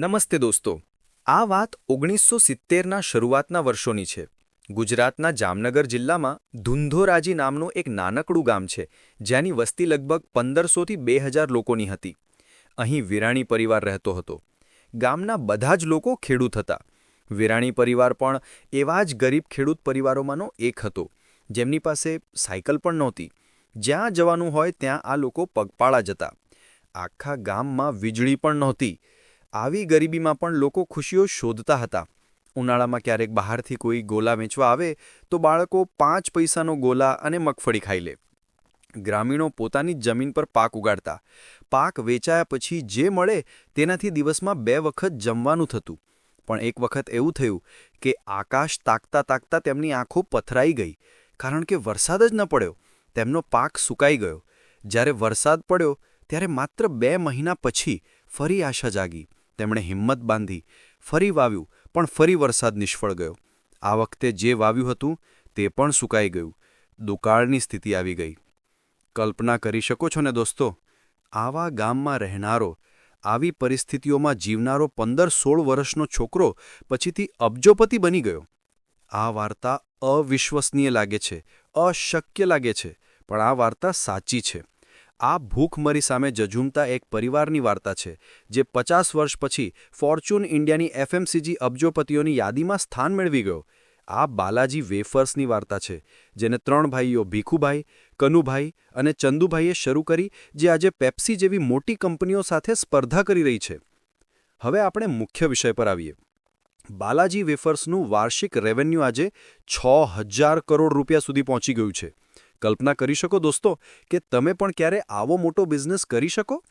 નમસ્તે દોસ્તો. આ વાત ઓગણીસો સિત્તેરના શરૂઆતના વર્ષોની છે. ગુજરાતના જામનગર જિલ્લામાં ધુંધોરાજી નામનું એક નાનકડું ગામ છે, જ્યાંની વસ્તી લગભગ પંદરસોથી બે હજાર લોકોની હતી. અહીં વિરાણી પરિવાર રહેતો હતો. ગામના બધા જ લોકો ખેડૂત હતા. વિરાણી પરિવાર પણ એવા જ ગરીબ ખેડૂત પરિવારોમાંનો એક હતો, જેમની પાસે સાયકલ પણ નહોતી. જ્યાં જવાનું હોય ત્યાં આ લોકો પગપાળા જતા આખા ગામમાં વીજળી પણ નહોતી. આવી ગરીબીમાં પણ લોકો ખુશીઓ શોધતા હતા. ઉનાળામાં ક્યારેક બહારથી કોઈ ગોલા વેચવા આવે, તો બાળકો પાંચ પૈસાનો ગોલા અને મગફળી ખાઈ લે. ગ્રામીણો પોતાની જમીન પર પાક ઉગાડતા. પાક વેચાયા પછી જે મળે, તેનાથી દિવસમાં બે વખત જમવાનું થતું. પણ એક વખત એવું થયું કે આકાશ તાકતા તાકતા તેમની આંખો પથરાઈ ગઈ, કારણ કે વરસાદ જ ન પડ્યો, તેમનો પાક સુકાઈ ગયો. જ્યારે વરસાદ પડ્યો, ત્યારે માત્ર બે મહિના પછી ફરી આશા જાગી. તેમણે હિંમત બાંધી ફરી વાવ્યું, પણ ફરી વરસાદ નિષ્ફળ ગયો. આ વખતે જે વાવ્યું હતું, તે પણ સુકાઈ ગયું. દુકાળની સ્થિતિ આવી ગઈ. કલ્પના કરી શકો છો ને દોસ્તો? આવા ગામમાં રહેનારો, આવી પરિસ્થિતિઓમાં જીવનારો પંદર સોળ વર્ષનો છોકરો પછીથી અબજોપતિ બની ગયો. આ વાર્તા અવિશ્વસનીય લાગે છે, અશક્ય લાગે છે, પણ આ વાર્તા સાચી છે. આ ભૂખમરી સામે જજુમતા એક પરિવારની વાર્તા છે, જે પચાસ વર્ષ પછી ફોર્ચ્યુન ઇન્ડિયાની એફએમસીજી અબજોપતિઓની યાદીમાં સ્થાન મેળવી ગયો. આ બાલાજી વેફર્સની વાર્તા છે, જેને ત્રણ ભાઈઓ ભીખુભાઈ, કનુભાઈ અને ચંદુભાઈએ શરૂ કરી, જે આજે પેપ્સી જેવી મોટી કંપનીઓ સાથે સ્પર્ધા કરી રહી છે. હવે આપણે મુખ્ય વિષય પર આવીએ. બાલાજી વેફર્સનું વાર્ષિક રેવન્યુ આજે છ કરોડ રૂપિયા સુધી પહોંચી ગયું છે. કલ્પના કરી શકો દોસ્તો કે તમે પણ ક્યારે આવો મોટો બિઝનેસ કરી શકો?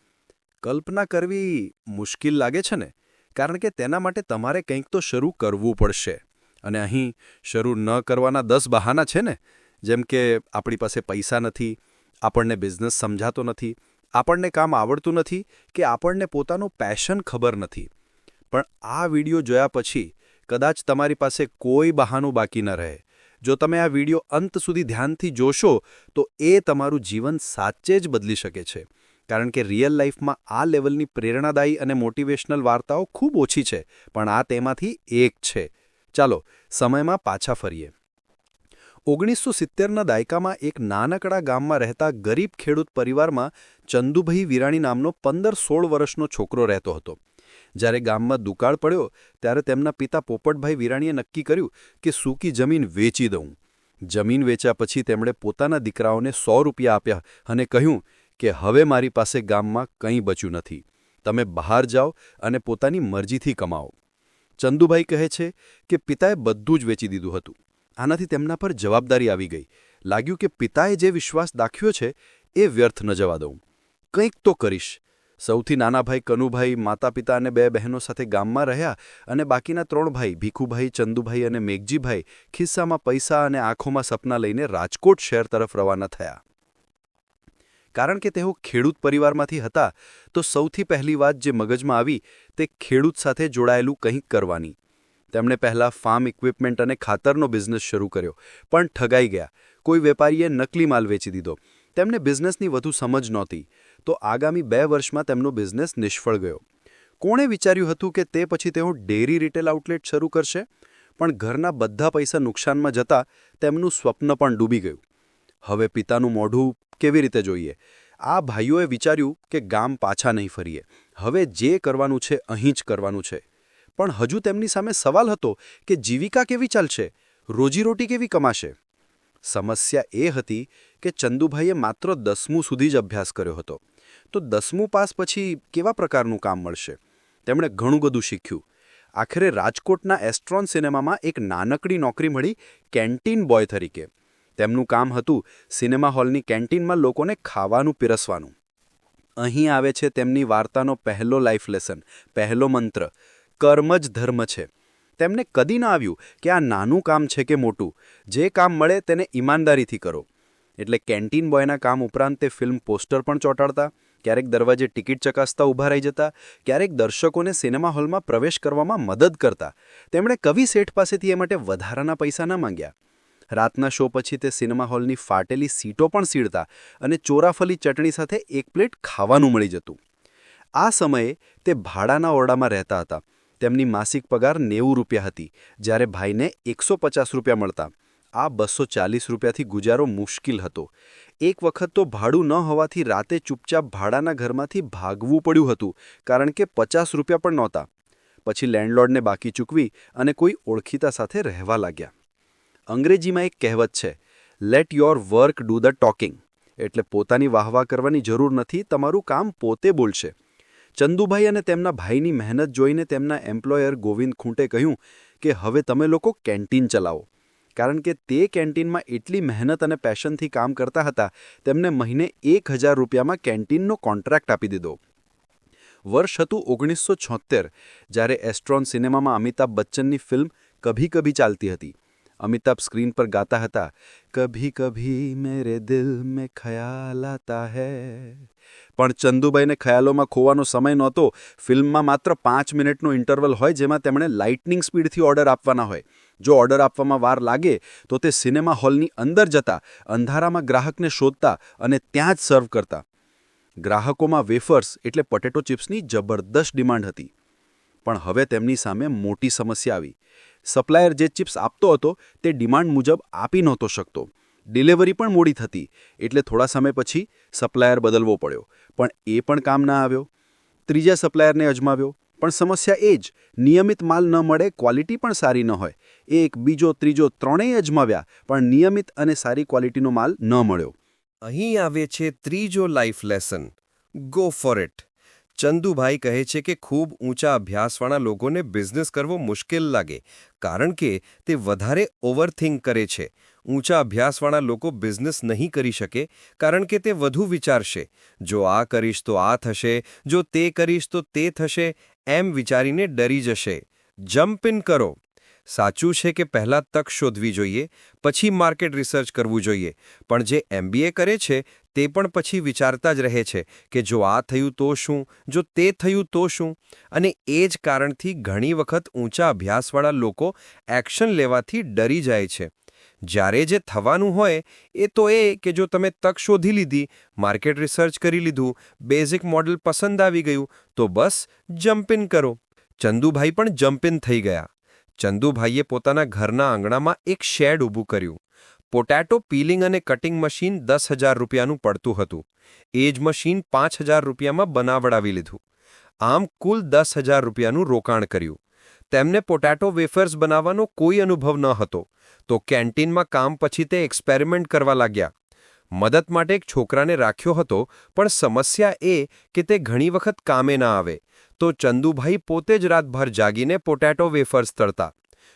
કલ્પના કરવી મુશ્કેલ લાગે છે ને? કારણ કે તેના માટે તમારે કંઈક તો શરૂ કરવું પડશે. અને અહીં શરૂ ન કરવાના દસ બહાના છે ને? જેમ કે આપણી પાસે પૈસા નથી, આપણને બિઝનેસ સમજાતો નથી, આપણને કામ આવડતું નથી કે આપણને પોતાનું પેશન ખબર નથી. પણ આ વિડિયો જોયા પછી કદાચ તમારી પાસે કોઈ બહાનું બાકી ન રહે. જો તમે આ વીડિયો અંત સુધી ધ્યાનથી જોશો, તો એ તમારું જીવન સાચે જ બદલી શકે છે. કારણ કે રિયલ લાઈફમાં આ લેવલની પ્રેરણાદાયી અને મોટિવેશનલ વાર્તાઓ ખૂબ ઓછી છે, પણ આ તેમાંથી એક છે. ચાલો, સમયમાં પાછા ફરીએ. ઓગણીસો સિત્તેરના દાયકામાં એક નાનકડા ગામમાં રહેતા ગરીબ ખેડૂત પરિવારમાં ચંદુભાઈ વિરાણી નામનો પંદર સોળ વર્ષનો છોકરો રહેતો હતો. જ્યારે ગામમાં દુકાળ પડ્યો, ત્યારે તેમના પિતા પોપટભાઈ વિરાણીએ નક્કી કર્યું કે સૂકી જમીન વેચી દઉં. જમીન વેચ્યા પછી તેમણે પોતાના દીકરાઓને સો રૂપિયા આપ્યા અને કહ્યું કે હવે મારી પાસે ગામમાં કંઈ બચ્યું નથી. તમે બહાર જાઓ અને પોતાની મરજીથી કમાઓ. ચંદુભાઈ કહે છે કે પિતાએ બધું જ વેચી દીધું હતું. આનાથી તેમના પર જવાબદારી આવી ગઈ. લાગ્યું કે પિતાએ જે વિશ્વાસ દાખ્યો છે, એ વ્યર્થ ન જવા દઉં. કંઈક તો કરીશ. સૌથી નાના ભાઈ કનુભાઈ માતા પિતા અને બે બહેનો સાથે ગામમાં રહ્યા અને બાકીના ત્રણ ભાઈ, ભીખુભાઈ, ચંદુભાઈ અને મેઘજીભાઈ, ખિસ્સામાં પૈસા અને આંખોમાં સપના લઈને રાજકોટ શહેર તરફ રવાના થયા. કારણ કે તેઓ ખેડૂત પરિવારમાંથી હતા, તો સૌથી પહેલી વાત જે મગજમાં આવી તે ખેડૂત સાથે જોડાયેલું કંઈક કરવાની. તેમણે પહેલા ફાર્મ ઇક્વિપમેન્ટ અને ખાતરનો બિઝનેસ શરૂ કર્યો, પણ ઠગાઈ ગયા. કોઈ વેપારીએ નકલી માલ વેચી દીધો. તેમને બિઝનેસની વધુ સમજ નહોતી. તો આગામી બે વર્ષમાં તેમનો બિઝનેસ નિષ્ફળ ગયો. કોણે વિચાર્યું હતું કે તે પછી તેઓ ડેરી રિટેલ આઉટલેટ શરૂ કરશે? પણ ઘરના બધા પૈસા નુકસાનમાં જતા તેમનું સ્વપ્ન પણ ડૂબી ગયું. હવે પિતાનું મોઢું કેવી રીતે જોઈએ? આ ભાઈઓએ વિચાર્યું કે ગામ પાછા નહીં ફરીએ. હવે જે કરવાનું છે અહીં જ કરવાનું છે. પણ હજુ તેમની સામે સવાલ હતો કે જીવિકા કેવી ચાલશે? રોજીરોટી કેવી કમાશે? સમસ્યા એ હતી કે ચંદુભાઈએ માત્ર દસમું સુધી જ અભ્યાસ કર્યો હતો. તો દસમું પાસ પછી કેવા પ્રકારનું કામ મળશે? તેમણે ઘણું બધું શીખ્યું. આખરે રાજકોટના એસ્ટ્રોન સિનેમામાં એક નાનકડી નોકરી મળી કેન્ટીન બોય તરીકે. તેમનું કામ હતું સિનેમા હોલની કેન્ટીનમાં લોકોને ખાવાનું પીરસવાનું. અહીં આવે છે તેમની વાર્તાનો પહેલો લાઈફ લેસન, પહેલો મંત્ર, કર્મ જ ધર્મ છે. તેમને કદી ન આવ્યું કે આ નાનું કામ છે કે મોટું. જે કામ મળે તેને ઈમાનદારીથી કરો. એટલે કેન્ટીન બોયના કામ ઉપરાંત તે ફિલ્મ પોસ્ટર પણ ચોંટાડતા. ક્યારેક દરવાજે ટિકિટ ચકાસતા ઊભા રહી જતા, ક્યારેક દર્શકોને સિનેમા હોલમાં પ્રવેશ કરવામાં મદદ કરતા. તેમણે કવિ શેઠ પાસેથી એ માટે વધારાના પૈસા ન માંગ્યા. રાતના શો પછી તે સિનેમા હોલની ફાટેલી સીટો પણ સીડતા અને ચોરાફલી ચટણી સાથે એક પ્લેટ ખાવાનું મળી જતું. આ સમયે તે ભાડાના ઓરડામાં રહેતા હતા. તેમની માસિક પગાર નેવું રૂપિયા હતી, જ્યારે ભાઈને એકસો પચાસ રૂપિયા મળતા. આ બસો ચાલીસ રૂપિયાથી ગુજારો મુશ્કેલ હતો. એક વખત તો ભાડું ન હોવાથી રાતે ચૂપચાપ ભાડાના ઘરમાંથી ભાગવું પડ્યું હતું, કારણ કે પચાસ રૂપિયા પણ નહોતા. પછી લેન્ડલોર્ડને બાકી ચૂકવી અને કોઈ ઓળખીતા સાથે રહેવા લાગ્યા. અંગ્રેજીમાં એક કહેવત છે let your work do the talking એટલે પોતાની વાહવા કરવાની જરૂર નથી, તમારું કામ પોતે બોલશે. ચંદુભાઈ અને તેમના ભાઈની મહેનત જોઈને તેમના એમ્પ્લોયર ગોવિંદ ખૂંટે કહ્યું કે, હવે તમે લોકો કેન્ટીન ચલાવો. કારણ કે તે કેન્ટીનમાં એટલી મહેનત અને પેશનથી કામ કરતા હતા, તેમને મહિને એક હજાર રૂપિયામાં કેન્ટીનનો કોન્ટ્રાક્ટ આપી દીધો. વર્ષ હતું ઓગણીસો છોતેર જ્યારે એસ્ટ્રોન સિનેમામાં અમિતાભ બચ્ચનની ફિલ્મ કભી કભી ચાલતી હતી. અમિતાભ સ્ક્રીન પર ગાતા હતા, કભી કભી મેરે દિલ મેં ખ્યાલ આતા હૈ. પણ ચંદુભાઈને ખ્યાલોમાં ખોવાનો સમય નહોતો, ફિલ્મમાં માત્ર પાંચ મિનિટનો ઇન્ટરવલ હોય જેમાં તેમણે લાઇટનિંગ સ્પીડથી ઓર્ડર આપવાના હોય. જો ઓર્ડર આપવામાં વાર લાગે, તો તે સિનેમા હોલની અંદર જતા, અંધારામાં ગ્રાહકને શોધતા અને ત્યાં જ સર્વ કરતા. ગ્રાહકોમાં વેફર્સ એટલે પટેટો ચિપ્સની જબરદસ્ત ડિમાન્ડ હતી. પણ હવે તેમની સામે મોટી સમસ્યા આવી. સપ્લાયર જે ચિપ્સ આપતો હતો, તે ડિમાન્ડ મુજબ આપી નહોતો શકતો. ડિલિવરી પણ મોડી થતી, એટલે થોડા સમય પછી સપ્લાયર બદલવો પડ્યો. પણ એ પણ કામ ના આવ્યો. ત્રીજા સપ્લાયરને અજમાવ્યો. પણ સમસ્યા એ જ, નિયમિત માલ ન મળે, ક્વોલિટી પણ સારી ન હોય. એક, બીજો, ત્રીજો ત્રણેય અજમાવ્યા, પણ નિયમિત અને સારી ક્વોલિટીનો માલ ન મળ્યો. અહીં આવે છે ત્રીજો life lesson. Go for it Chandubhai કહે છે કે ખૂબ ઊંચા અભ્યાસવાળા લોકોને બિઝનેસ કરવો મુશ્કેલ લાગે, કારણ કે તે વધારે ઓવરથિંક કરે છે. ઊંચા અભ્યાસવાળા લોકો બિઝનેસ નહીં કરી શકે, કારણ કે તે વધુ વિચારશે. જો આ કરીશ તો આ થશે, જો તે કરીશ તો તે થશે એમ વિચારીને ડરી જશે. જમ્પ ઇન કરો. સાચું છે કે પહેલાં તક શોધવી જોઈએ, પછી માર્કેટ રિસર્ચ કરવું જોઈએ, પણ જે એમબીએ કરે છે, તે પણ પછી વિચારતા જ રહે છે કે જો આ થયું તો શું, જો તે થયું તો શું, અને એ જ કારણથી ઘણી વખત ઊંચા અભ્યાસવાળા લોકો એક્શન લેવાથી ડરી જાય છે. જ્યારે જે થવાનું હોય એ તો એ કે જો તમે તક શોધી લીધી, માર્કેટ રિસર્ચ કરી લીધું, બેઝિક મોડલ પસંદ આવી ગયું, તો બસ જમ્પિન કરો. ચંદુભાઈ પણ જમ્પિન થઈ ગયા. ચંદુભાઈએ પોતાના ઘરના આંગણામાં એક શેડ ઊભું કર્યું. પોટેટો પીલિંગ અને કટિંગ મશીન દસ હજાર રૂપિયાનું પડતું હતું. એ જ મશીન પાંચ હજાર રૂપિયામાં બનાવડાવી લીધું. આમ કુલ દસ હજાર રૂપિયાનું રોકાણ કર્યું. તેમને પોટેટો વેફર્સ બનાવવાનો કોઈ અનુભવ ન હતો. તો કેન્ટીનમાં કામ પછી તે એક્સપેરિમેન્ટ કરવા લાગ્યા. મદદ માટે એક છોકરાને રાખ્યો હતો, પણ સમસ્યા એ કે તે ઘણી વખત કામે ના આવે. તો ચંદુભાઈ પોતે જ રાતભર જાગીને પોટેટો વેફર્સ તળતા.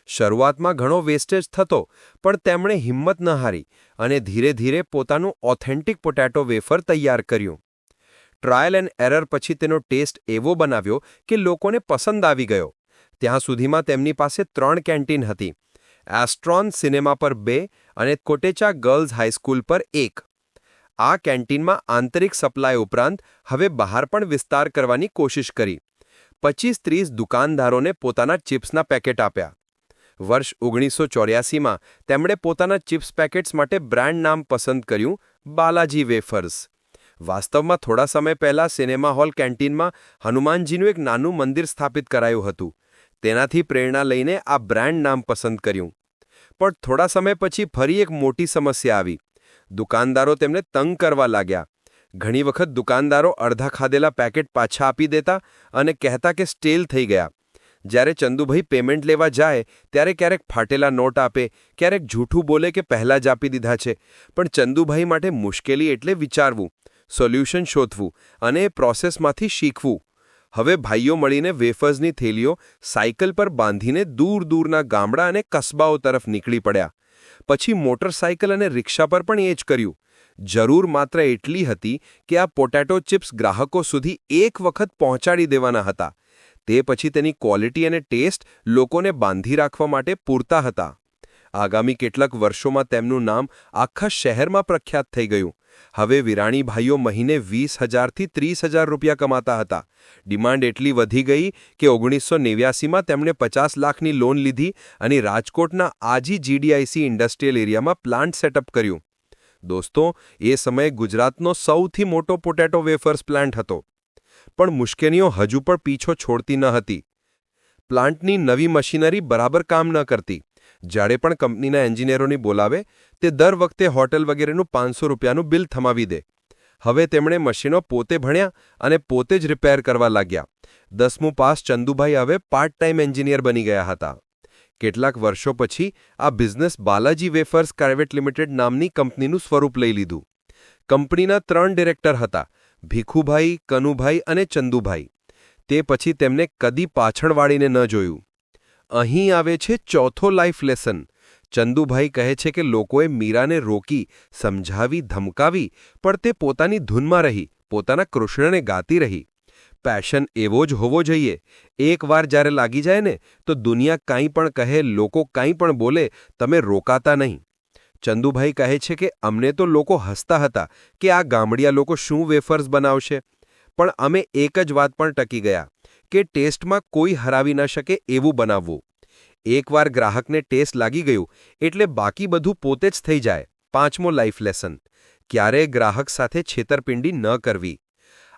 શરૂઆતમાં ઘણો વેસ્ટેજ થતો, પણ તેમણે હિંમત ન હારી અને ધીરે ધીરે પોતાનું ઓથેન્ટિક પોટેટો વેફર તૈયાર કર્યું. ટ્રાયલ એન્ડ એરર પછી તેનો ટેસ્ટ એવો બનાવ્યો કે લોકોને પસંદ આવી ગયો. ત્યાં સુધીમાં તેમની પાસે ત્રણ કેન્ટીન હતી. એસ્ટ્રોન સિનેમા પર બે અને કોટેચા ગર્લ્સ હાઈસ્કૂલ પર એક. આ કેન્ટીનમાં આંતરિક સપ્લાય ઉપરાંત હવે બહાર પણ વિસ્તાર કરવાની કોશિશ કરી. પચીસ ત્રીસ દુકાનદારોને પોતાના ચિપ્સના પેકેટ આપ્યા. વર્ષ ઓગણીસો ચોર્યાસીમાં તેમણે પોતાના ચિપ્સ પેકેટ્સ માટે બ્રાન્ડ નામ પસંદ કર્યું, બાલાજી વેફર્સ. વાસ્તવમાં થોડા સમય પહેલા સિનેમા હોલ કેન્ટીનમાં હનુમાનજીનું એક નાનું મંદિર સ્થાપિત કરાયું હતું. તેનાથી પ્રેરણા લઈને આ બ્રાન્ડ નામ પસંદ કર્યું. પણ થોડા સમય પછી ફરી એક મોટી સમસ્યા આવી. દુકાનદારો તેમને તંગ કરવા લાગ્યા. ઘણી વખત દુકાનદારો અડધા ખાધેલા પેકેટ પાછા આપી દેતા અને કહેતા કે સ્ટેલ થઈ ગયા. જ્યારે ચંદુભાઈ પેમેન્ટ લેવા જાય, ત્યારે ક્યારેક ફાટેલા નોટ આપે, ક્યારેક જૂઠું બોલે કે પહેલાં જ આપી દીધા છે. પણ ચંદુભાઈ માટે મુશ્કેલી એટલે વિચારવું, સોલ્યુશન શોધવું અને એ પ્રોસેસમાંથી શીખવું. હવે ભાઈઓ મળીને વેફર્સની થેલીઓ સાયકલ પર બાંધીને દૂર દૂરના ગામડા અને કસ્બાઓ તરફ નીકળી પડ્યા. પછી મોટરસાયકલ અને રિક્ષા પર પણ એ જ કર્યું. જરૂર માત્ર એટલી હતી કે આ પોટેટો ચિપ્સ ગ્રાહકો સુધી એક વખત પહોંચાડી દેવાના હતા. તે પછી તેની ક્વોલિટી અને ટેસ્ટ લોકોને બાંધી રાખવા માટે પૂરતા હતા. આગામી કેટલાક વર્ષોમાં તેમનું નામ આખા શહેરમાં પ્રખ્યાત થઈ ગયું. હવે વિરાણી ભાઈઓ મહિને વીસ હજારથી ત્રીસ હજાર રૂપિયા કમાતા હતા. ડિમાન્ડ એટલી વધી ગઈ કે ઓગણીસો નેવ્યાસીમાં તેમણે પચાસ લાખની લોન લીધી અને રાજકોટના આજી જીડીઆઈસી ઇન્ડસ્ટ્રીયલ એરિયામાં પ્લાન્ટ સેટઅપ કર્યું. દોસ્તો, એ સમયે ગુજરાતનો સૌથી મોટો પોટેટો વેફર્સ પ્લાન્ટ હતો. પણ મુશ્કેલીઓ હજુ પણ પીછો છોડતી ન હતી. પ્લાન્ટની નવી મશીનરી બરાબર કામ ન કરતી. જ્યારે પણ કંપનીના એન્જિનિયરોની બોલાવે, તે દર વખતે હોટેલ વગેરેનું પાંચસો રૂપિયાનું બિલ થમાવી દે. હવે તેમણે મશીનો પોતે ભણ્યા અને પોતે જ રિપેર કરવા લાગ્યા. દસમું પાસ ચંદુભાઈ હવે પાર્ટ ટાઈમ એન્જિનિયર બની ગયા હતા. કેટલાક વર્ષો પછી આ business Balaji wafers private limited નામની કંપનીનું સ્વરૂપ લઈ લીધું. કંપનીના ત્રણ ડિરેક્ટર હતા, ભીખુભાઈ, કનુભાઈ અને ચંદુભાઈ. તે પછી તેમને કદી પાછળ વાળીને ન જોયું. અહીં આવે છે ચોથો લાઈફ લેસન. ચંદુભાઈ કહે છે કે લોકોએ મીરાને રોકી, સમજાવી, ધમકાવી, પણ તે પોતાની ધૂનમાં રહી, પોતાના કૃષ્ણને ગાતી રહી. પેશન એવો જ હોવો જોઈએ. એકવાર જ્યારે લાગી જાય ને, તો દુનિયા કાંઈ પણ કહે, લોકો કાંઈ પણ બોલે, તમે રોકાતા નહીં. ચંદુભાઈ કહે છે કે અમને તો લોકો હસતા હતા કે આ ગામડિયા લોકો શું વેફર્સ બનાવશે. પણ અમે એક જ વાત પણ ટકી ગયા. કે ટેસ્ટમાં કોઈ હરાવી ન શકે એવું બનાવવું. એકવાર ગ્રાહકને ટેસ્ટ લાગી ગયું, એટલે બાકી બધું પોતે જ થઈ જાય. પાંચમો લાઈફ લેસન. ક્યારેય ગ્રાહક સાથે છેતરપિંડી ન કરવી.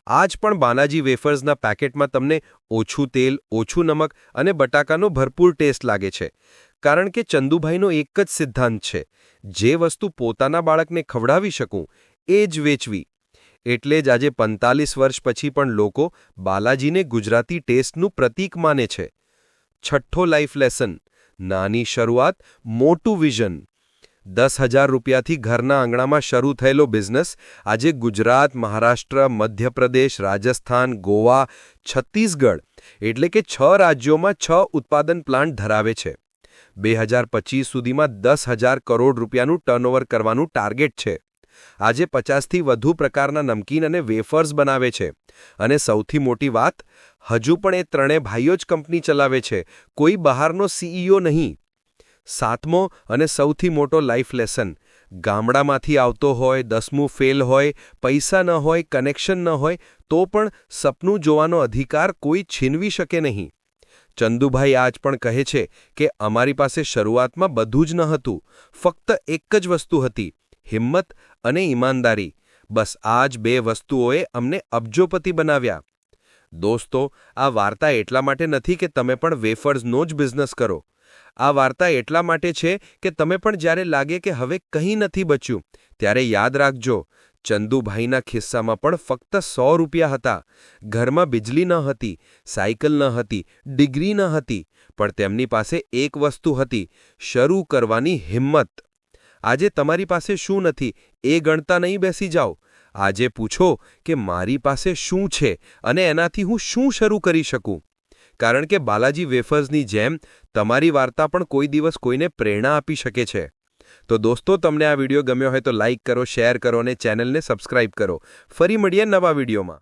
આજ પણ બાલાજી વેફર્સના પેકેટમાં તમને ઓછું તેલ, ઓછું નમક અને બટાકાનો ભરપૂર ટેસ્ટ લાગે છે. કારણ કે ચંદુભાઈનો એક જ સિદ્ધાંત છે. જે વસ્તુ પોતાના બાળકને ખવડાવી શકું, એ જ વેચવી. એટલે જ આજે પંતાલીસ વર્ષ પછી પણ લોકો બાલાજીને ગુજરાતી ટેસ્ટનું પ્રતીક માને છે. છઠ્ઠો લાઈફ લેસન, નાની શરૂઆત, મોટું વિઝન. દસ હજાર રૂપિયાથી ઘરના આંગણામાં શરૂ થયેલો બિઝનેસ આજે ગુજરાત, મહારાષ્ટ્ર, મધ્યપ્રદેશ, રાજસ્થાન, ગોવા, છત્તીસગઢ એટલે કે છ રાજ્યોમાં છ ઉત્પાદન પ્લાન્ટ ધરાવે છે. બે હજાર પચીસ સુધીમાં દસ હજાર કરોડ રૂપિયાનું ટર્નઓવર કરવાનું ટાર્ગેટ છે. આજે પચાસથી વધુ પ્રકારના નમકીન અને વેફર્સ બનાવે છે. અને સૌથી મોટી વાત, હજુ પણ એ ત્રણેય ભાઈઓ જ કંપની ચલાવે છે. કોઈ બહારનો સીઈઓ નહીં. સાતમો અને સૌથી મોટો લાઈફ લેસન. ગામડામાંથી આવતો હોય, દસમું ફેલ હોય, પૈસા ન હોય, કનેક્શન ન હોય, તો પણ સપનું જોવાનો અધિકાર કોઈ છીનવી શકે નહીં. ચંદુભાઈ આજ પણ કહે છે કે અમારી પાસે શરૂઆતમાં બધું જ ન હતું. ફક્ત એક જ વસ્તુ હતી. હિંમત અને ઈમાનદારી. બસ આ જ બે વસ્તુઓએ અમને અબજોપતિ બનાવ્યા. દોસ્તો, આ વાર્તા એટલા માટે નથી કે તમે પણ વેફર્સનો જ બિઝનેસ કરો. આ વાર્તા એટલા માટે છે કે તમે પણ જ્યારે લાગે કે હવે કંઈ નથી બચ્યું, ત્યારે યાદ રાખજો, ચંદુભાઈના ખિસ્સામાં પણ ફક્ત સો રૂપિયા હતા. ઘરમાં બિજલી ન હતી, સાયકલ ન હતી, ડિગ્રી ન હતી, પણ તેમની પાસે એક વસ્તુ હતી, શરૂ કરવાની હિંમત. આજે તમારી પાસે શું નથી? એ ગણતા નહીં બેસી જાઓ. આજે પૂછો કે મારી પાસે શું છે અને એનાથી હું શું શરૂ કરી શકું? કારણ કે બાલાજી વેફર્સની જેમ તમારી વાર્તા પણ કોઈ દિવસ કોઈને પ્રેરણા આપી શકે છે. તો દોસ્તો, તમને આ વીડિયો ગમ્યો હોય તો લાઇક કરો, શેર કરો અને ચેનલને સબસ્ક્રાઇબ કરો. ફરી મળીએ નવા વિડીયોમાં.